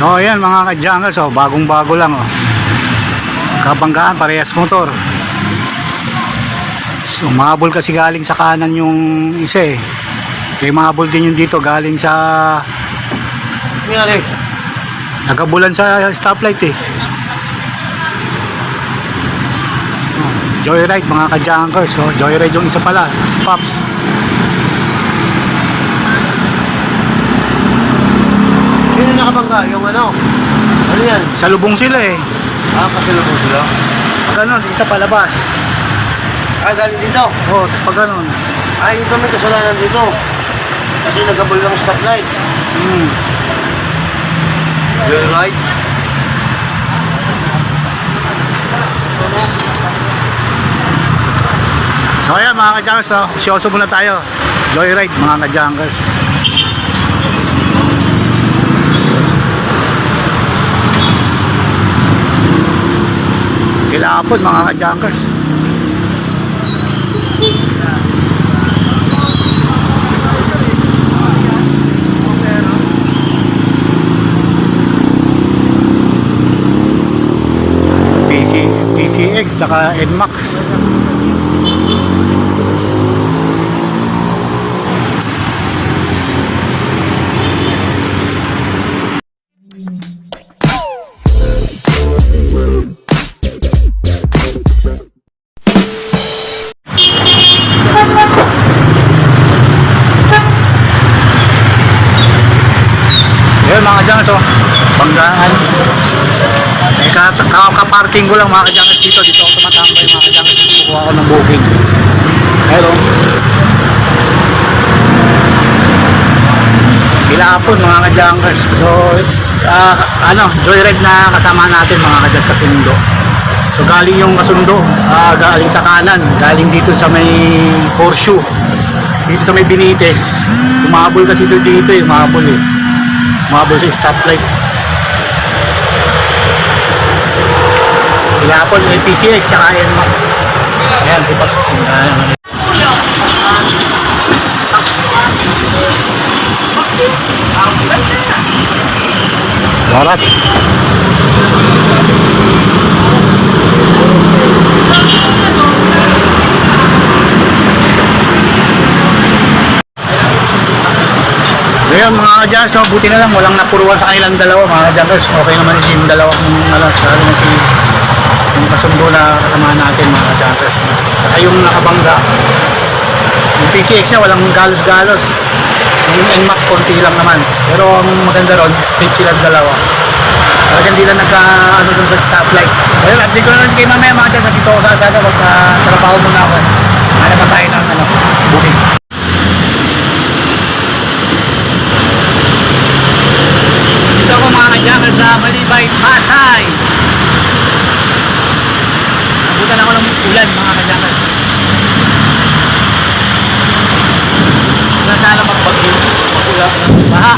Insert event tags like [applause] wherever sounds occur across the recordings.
So ayan mga ka-jungles, oh, bagong bago lang oh. Kabanggaan, parehas motor. So, mahabol kasi galing sa kanan yung isa eh. Kaya mahabol din yung dito galing sa Nangyari. nagabulan sa stoplight eh. Joyride mga ka-junkers, oh. Joyride yung isa pala, si Pops. Sino nakabangga? Yung ano? Ano yan? Sa lubong sila eh. Ah, kasilubong sila. Pag ganun, isa palabas. Ah, galing dito. Oh, tapos pag ganun. Ay, ito may kasalanan dito. Kasi nagabol ng stoplight. Hmm. You're right. So ayan mga ka-junkers, oh. Siyoso muna tayo. Joyride mga ka-junkers. Kilapod mga ka-junkers. PC, PCX tsaka NMAX. Banggaan. Eh, ka, ka, ka-parking ko lang mga kadyangers dito. Dito ako tumatambay mga kadyangers. Kukuha ko ng booking. Pero, Kilapon mga kadyangers. So, ah, ano, joyride na kasama natin mga kadyangers kasundo. So, galing yung kasundo. ah, galing sa kanan. Galing dito sa may horseshoe. Dito sa may Binites. Umabol kasi dito dito eh. Umabol eh. Umabol sa stoplight. Ilapon, may PCX, tsaka NMAX. Ayan, di ba? Ayan. Barat. Ngayon mga kadyas, no, buti na lang walang napuruan sa kanilang dalawa mga kadyas. Okay naman yung dalawa kung ano, lalo na si yung kasundo na kasama natin mga kadyas. Saka yung nakabangga. Yung PCX niya walang galos-galos. Yung NMAX konti lang naman. Pero ang maganda ron, safe silang dalawa. Talagang hindi lang nagka ano dun sa stoplight. Well, update ko na lang kay mamaya mga kadyas. Dito ako sa Agada. Magka-trabaho muna ako. Hanap pa tayo ng ano, booking. Dito ako mga kadyakan sa Malibay, Pasay. Nabutan ako ng ulan mga kadyakan. Wala sana magbagyo. Magula. Baha.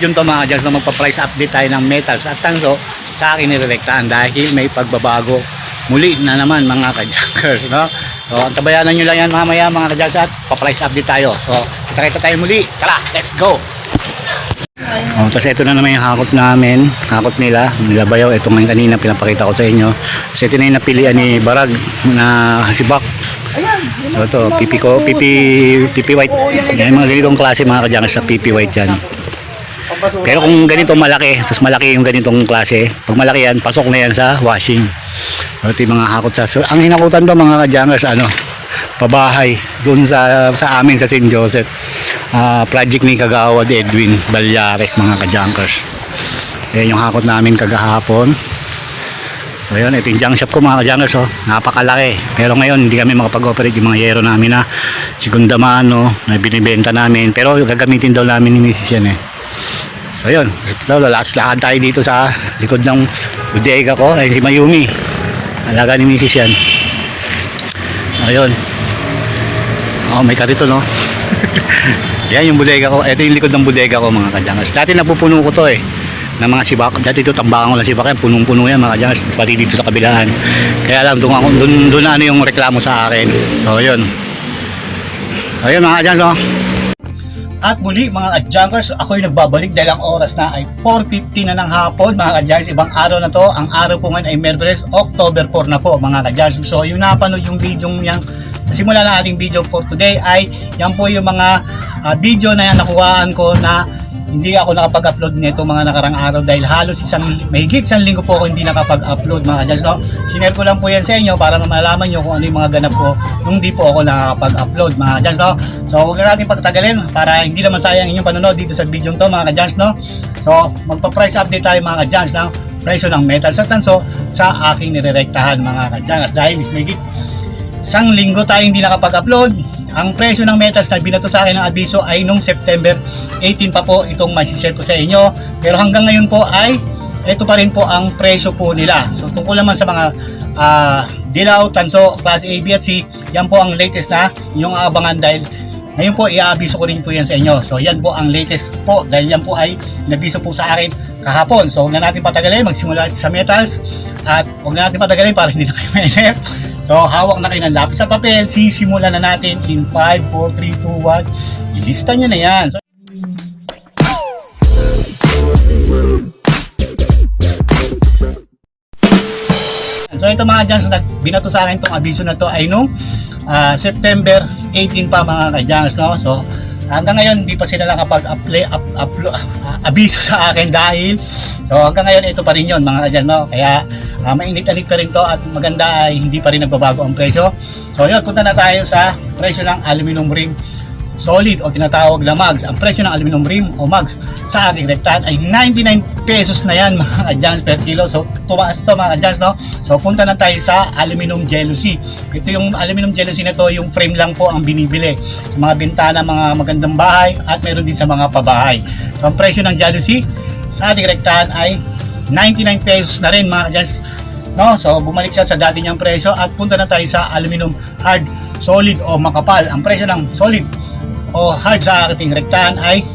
Video to mga dyan na magpa-price update tayo ng metals at tanso sa akin nirerektahan dahil may pagbabago muli na naman mga kajankers no? so antabayanan nyo lang yan mamaya mga kajankers at pa-price update tayo so kita-kita tayo muli tara let's go Oh, tapos ito na naman yung hakot namin, hakot nila, nila bayaw. Ito ngayon kanina pinapakita ko sa inyo. So ito na yung napilian ni Barag na sibak. So ito, pipi ko, pipi, pipi white. Yan yung mga ganitong klase mga kadyangers sa pipi white yan. Pero kung ganito malaki, tapos malaki yung ganitong klase, pag malaki yan, pasok na yan sa washing. Ito yung mga hakot sa... Ang hinakutan to mga kadyangers, ano, pabahay, doon sa, sa amin sa St. Joseph. Ah, project ni Kagawad Edwin Balyares mga kadyangers. Ayan yung hakot namin kagahapon. So yun, ito yung junk shop ko mga ka-junkers oh. Napakalaki. Pero ngayon hindi kami makapag-operate yung mga yero namin na segunda mano na binibenta namin. Pero gagamitin daw namin ni Mrs. yan eh. So yun, so, last lakad tayo dito sa likod ng bodega ko. Ayun si Mayumi. Alaga ni Mrs. yan. Ayun. Oh, may karito no. [laughs] Yan yung bodega ko. Ito yung likod ng bodega ko mga kadyangers. Dati napupuno ko to eh. Ng mga sibak. Dati ito tambangan ko lang sibak. Yan, punong-puno yan mga kadyangers. Pati dito sa kabilaan. Kaya lang doon, doon, doon ano yung reklamo sa akin. So yun. Ayun mga kadyangers oh. At muli mga adjunkers, ako'y nagbabalik dahil ang oras na ay 4.50 na ng hapon mga kadyars. Ibang araw na to, ang araw po ngayon ay Merkules, October 4 na po mga kadyars. So yung napanood yung video yang sa simula ng ating video for today ay yan po yung mga ah, video na yan nakuhaan ko na hindi ako nakapag-upload nito mga nakarang araw dahil halos isang mahigit isang linggo po ako hindi nakapag-upload mga kadyars. No? Sinare ko lang po yan sa inyo para malaman nyo kung ano yung mga ganap ko nung di po ako nakakapag-upload mga kadyars. No? So huwag na natin pagtagalin para hindi naman sayang inyong panonood dito sa video to mga kadyars. No? So magpa-price update tayo mga kadyars ng presyo ng metal sa tanso sa aking nirerektahan mga kadyars dahil is mahigit isang linggo tayo hindi nakapag-upload. Ang presyo ng metals na binato sa akin ng abiso ay nung September 18 pa po itong share ko sa inyo. Pero hanggang ngayon po ay ito pa rin po ang presyo po nila. So tungkol naman sa mga ah, dilaw, tanso, class A, B at C, yan po ang latest na yung abangan dahil ngayon po iaabiso ko rin po yan sa inyo. So yan po ang latest po dahil yan po ay nabiso po sa akin kahapon. So huwag na natin patagalin, magsimula sa metals at huwag na natin patagalin para hindi na kayo mainip. So hawak na kayo ng lapis sa papel, sisimulan na natin in 5, 4, 3, 2, 1. Ilista nyo na yan. So, So ito mga na binato sa akin itong abiso na to ay nung ah, September 18 pa mga ka-Jans, no? So hanggang ngayon hindi pa sila nakapag-apply up, uplo- ah, abiso sa akin dahil so hanggang ngayon ito pa rin yon mga ka-Jans, no? Kaya uh, mainit-init pa rin to at maganda ay hindi pa rin nagbabago ang presyo. So yun, punta na tayo sa presyo ng aluminum ring solid o tinatawag na mags. Ang presyo ng aluminum rim o mags sa ating rektahan ay 99 pesos na yan [laughs] mga kadyans per kilo. So tumaas to mga kadyans no. So punta na tayo sa aluminum jealousy. Ito yung aluminum jealousy na to yung frame lang po ang binibili sa mga bintana, mga magandang bahay at meron din sa mga pabahay. So ang presyo ng jealousy sa ating rektahan ay 99 pesos na rin mga kadyans. No, so bumalik siya sa dati niyang presyo at punta na tayo sa aluminum hard, solid o makapal. Ang presyo ng solid o hard sa ating rektahan ay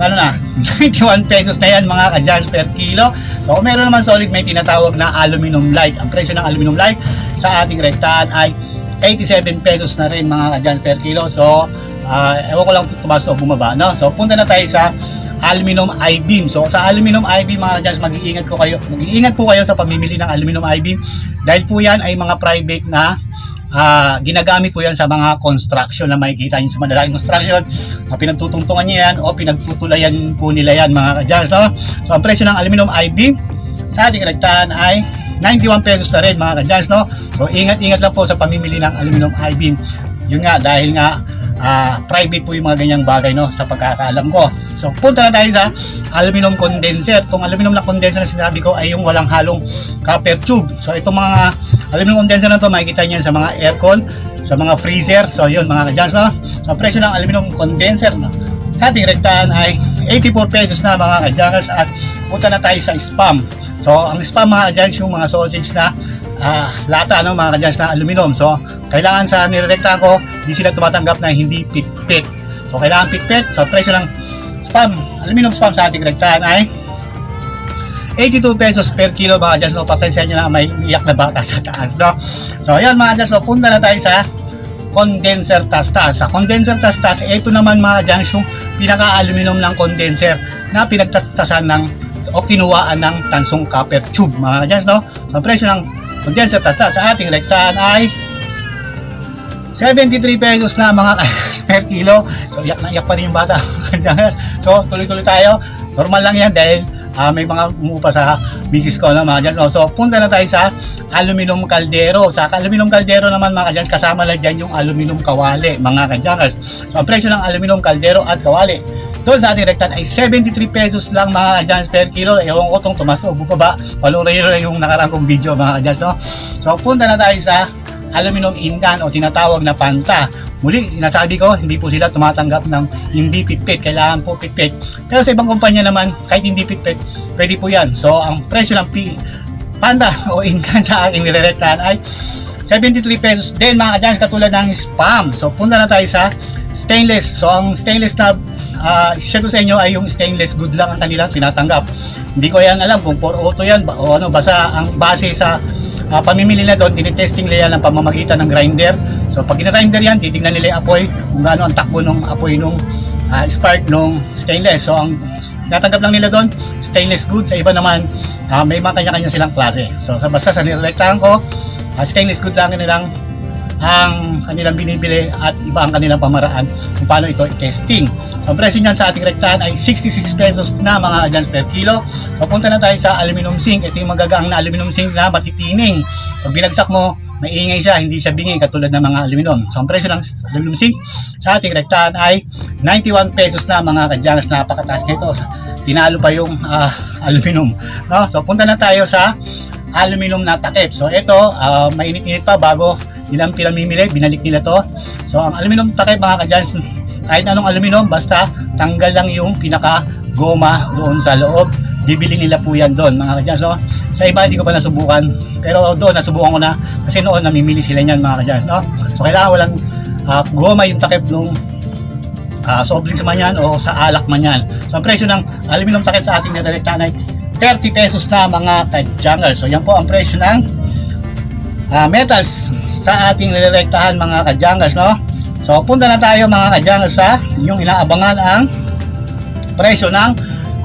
ano na, [laughs] 91 pesos na yan mga ka-jars per kilo. So kung meron naman solid may tinatawag na aluminum light. Ang presyo ng aluminum light sa ating rektahan ay 87 pesos na rin mga ka-jars per kilo. So uh, ewan ko lang tumaas o bumaba. No? So punta na tayo sa aluminum I-beam. So sa aluminum I-beam mga ka-jars mag-iingat ko kayo. Mag-iingat po kayo sa pamimili ng aluminum I-beam dahil po yan ay mga private na ah ginagamit po yan sa mga construction na makikita nyo sa madalaking construction uh, pinagtutungtungan nyo yan o pinagtutulayan po nila yan mga ka-jars no? so ang presyo ng aluminum IB sa ating rektahan ay 91 pesos na rin mga ka-jars no? so ingat-ingat lang po sa pamimili ng aluminum IB yun nga dahil nga ah, private po yung mga ganyang bagay no sa pagkakaalam ko. So punta na tayo sa aluminum condenser. Kung aluminum na condenser na sinabi ko ay yung walang halong copper tube. So itong mga aluminum condenser na to makikita niyo sa mga aircon, sa mga freezer. So yun mga kadyans no. So ang presyo ng aluminum condenser no, sa ating rektahan ay 84 pesos na mga kadyans at punta na tayo sa spam. So ang spam mga kadyans yung mga sausage na ah, lata no mga kadyans na aluminum. So kailangan sa nirerektahan ko hindi sila tumatanggap na hindi pitpit. So kailangan pitpit. So presyo ng spam, aluminum spam sa ating rektahan ay 82 pesos per kilo mga kadyans no. Pasensya nyo na may iyak na bata sa taas no. So ayan mga kadyans no, punta na tayo sa condenser tastas. Sa condenser tastas, ito naman mga kadyans yung pinaka-aluminum ng condenser na pinagtastasan ng o kinuhaan ng tansong copper tube mga kadyans no. Ang presyo ng condenser tastas sa ating rektahan ay 73 pesos na mga [laughs] per kilo. So iyak na iyak pa rin yung bata. [laughs] so tuloy-tuloy tayo. Normal lang yan dahil ah, may mga umupa sa misis ko na mga dyan. So, so punta na tayo sa aluminum kaldero. Sa aluminum kaldero naman mga kadyan, kasama lang dyan yung aluminum kawali mga kadyankers. So ang presyo ng aluminum kaldero at kawali. doon sa ating rektahan ay 73 pesos lang mga kadyans per kilo. Ewan ko itong tumas o bubaba. Paluray nyo yung nakarang video mga kadyans. No? So punta na tayo sa aluminum ingan o tinatawag na panta. Muli, sinasabi ko, hindi po sila tumatanggap ng hindi pitpit. Kailangan po pitpit. Pero sa ibang kumpanya naman, kahit hindi pitpit, pwede po yan. So, ang presyo ng P panda o ingan sa aking nirerektahan ay 73 pesos din mga kadyans katulad ng spam. So, punta na tayo sa stainless. So, ang stainless na uh, share ko sa inyo ay yung stainless good lang ang kanilang tinatanggap. Hindi ko yan alam kung 4 auto yan ba- o ano, basta ang base sa uh, pamimili nila doon, tinitesting nila yan ng pamamagitan ng grinder. So pag gina-grinder yan, titingnan nila yung apoy, kung gaano ang takbo ng apoy nung uh, spark nung stainless. So ang natanggap lang nila doon, stainless good. Sa iba naman, uh, may mga kanya-kanya silang klase. So sa basta sa nilalektahan ko, uh, stainless good lang kanilang ang kanilang binibili at iba ang kanilang pamaraan kung paano ito i-testing. So, ang presyo niyan sa ating rektahan ay 66 pesos na mga adjans per kilo. So, na tayo sa aluminum zinc. Ito yung magagaang na aluminum zinc na matitining. Pag binagsak mo, maingay siya, hindi siya bingi katulad ng mga aluminum. So, ang presyo ng aluminum zinc sa ating rektahan ay 91 pesos na mga kadyans. Napakataas nito. Tinalo pa yung ah, [laughs] aluminum. No? So, punta na tayo sa aluminum na takip. So, ito, ah, mainit-init pa bago nilang pinamimili, binalik nila to. So, ang aluminum takip mga kadyans, kahit anong aluminum, basta tanggal lang yung pinaka goma doon sa loob. Bibili nila po yan doon mga kadyans. No? Sa iba, hindi ko pa nasubukan. Pero doon, nasubukan ko na. Kasi noon, namimili sila niyan mga kadyans. No? So, kailangan walang ah, goma yung takip nung uh, soft drinks man yan o sa alak man yan. So, ang presyo ng aluminum takip sa ating nadirektahan ay 30 pesos na mga kadyangers. So, yan po ang presyo ng ah, metals sa ating nirerektahan mga kadyangers, no? So, punta na tayo mga kadyangers sa inyong inaabangan ang presyo ng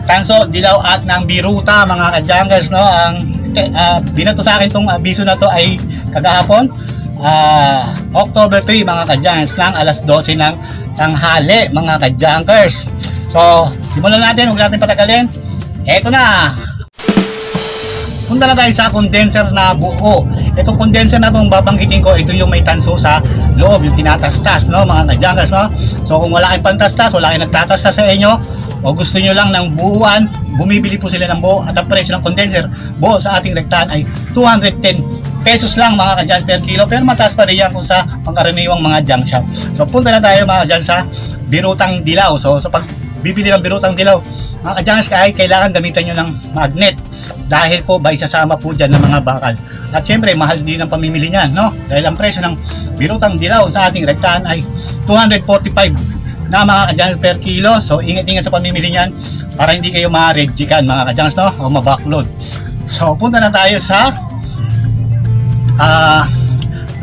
tanso, dilaw at ng biruta mga kadyangers, no? Ang uh, binato sa akin tong abiso na to ay kagahapon, ah, October 3 mga kadyangers ng alas 12 ng tanghali mga kadyangers. So, simulan natin, huwag natin patagalin. Eto na, punta na tayo sa condenser na buo. Itong condenser na itong babanggitin ko, ito yung may tanso sa loob, yung tinatastas, no, mga kadyangers, no? So, kung wala kayong pantastas, wala kayong nagtatastas sa inyo, o gusto nyo lang ng buuan, bumibili po sila ng buo at ang presyo ng condenser buo sa ating rektahan ay 210 pesos lang mga kadyans per kilo pero mataas pa rin yan kung sa pangkaraniwang mga junk shop. So punta na tayo mga kadyans sa birutang dilaw. So sa pag bibili ng birutang dilaw, mga kadyans ay kailangan gamitan nyo ng magnet dahil po ba isasama po dyan ng mga bakal. At syempre mahal din ang pamimili niyan, no? Dahil ang presyo ng birutang dilaw sa ating rektahan ay 245 na mga kadyans per kilo. So, ingat-ingat sa pamimili niyan para hindi kayo ma-rejectan mga kadyans, no? O ma-backload. So, punta na tayo sa ah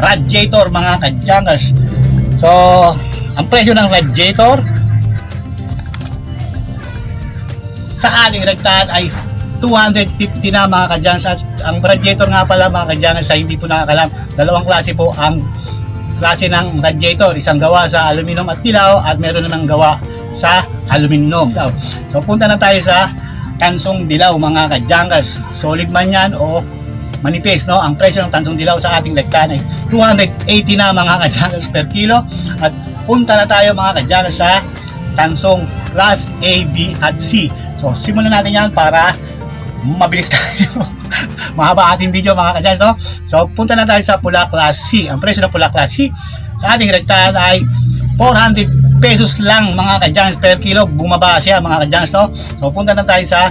radiator mga kadyangers. So, ang presyo ng radiator sa ating rektahan ay 250 na mga kadyangers. At ang radiator nga pala mga kadyangers sa hindi po nakakalam, dalawang klase po ang klase ng radiator. Isang gawa sa aluminum at dilaw at meron namang gawa sa aluminum. So punta na tayo sa tansong dilaw mga kadyangers. Solid man yan o manipis. No? Ang presyo ng tansong dilaw sa ating lektan ay 280 na mga kadyangers per kilo. At punta na tayo mga kadyangers sa tansong class A, B at C. So simulan natin yan para mabilis tayo. [laughs] Mahaba ating video mga kadyans, no? So, punta na tayo sa pula class C. Ang presyo ng pula class C sa ating rektahan ay 400 pesos lang mga kadyans per kilo. Bumaba siya mga kadyans, no? So, punta na tayo sa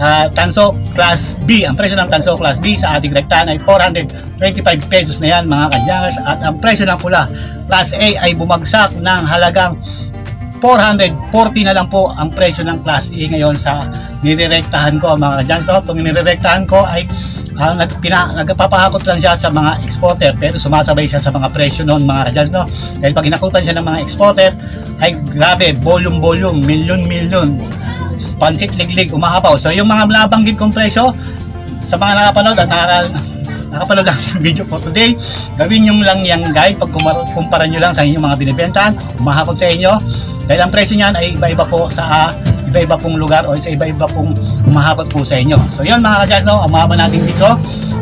ah, tanso class B. Ang presyo ng tanso class B sa ating rektahan ay 425 pesos na yan mga kadyans. At ang presyo ng pula class A ay bumagsak ng halagang 440 na lang po ang presyo ng Class A ngayon sa nirerektahan ko mga kadyans. No? Itong nirerektahan ko ay uh, nagpina, nagpapahakot lang siya sa mga exporter pero sumasabay siya sa mga presyo noon mga kadyans. No? Dahil pag inakutan siya ng mga exporter ay grabe, volume-volume, milyon-milyon, pansit liglig, umahapaw. So yung mga nabanggit kong presyo sa mga nakapanood at nakaka, nakapanood lang ng video for today, gawin nyo lang yan guide pag kumpara nyo lang sa inyong mga binibentahan, umahakot sa inyo. Dahil ang presyo niyan ay iba-iba po sa ah, iba-iba pong lugar o sa iba-iba pong umahakot po sa inyo. So yun mga kadyas, no, ang mahaba natin dito.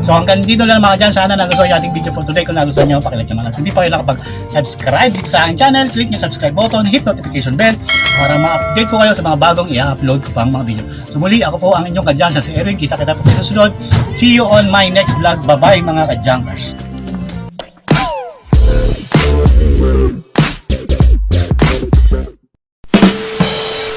So hanggang dito lang mga dyan. Sana nagustuhan yung ating video for today. Kung nagustuhan nyo, pakilike naman. At hindi pa kayo nakapag-subscribe dito sa aking channel, click yung subscribe button, hit notification bell para ma-update po kayo sa mga bagong i-upload ko pang mga video. So muli, ako po ang inyong kadyan si Erwin. Kita kita po sa susunod. See you on my next vlog. Bye-bye mga kajankers.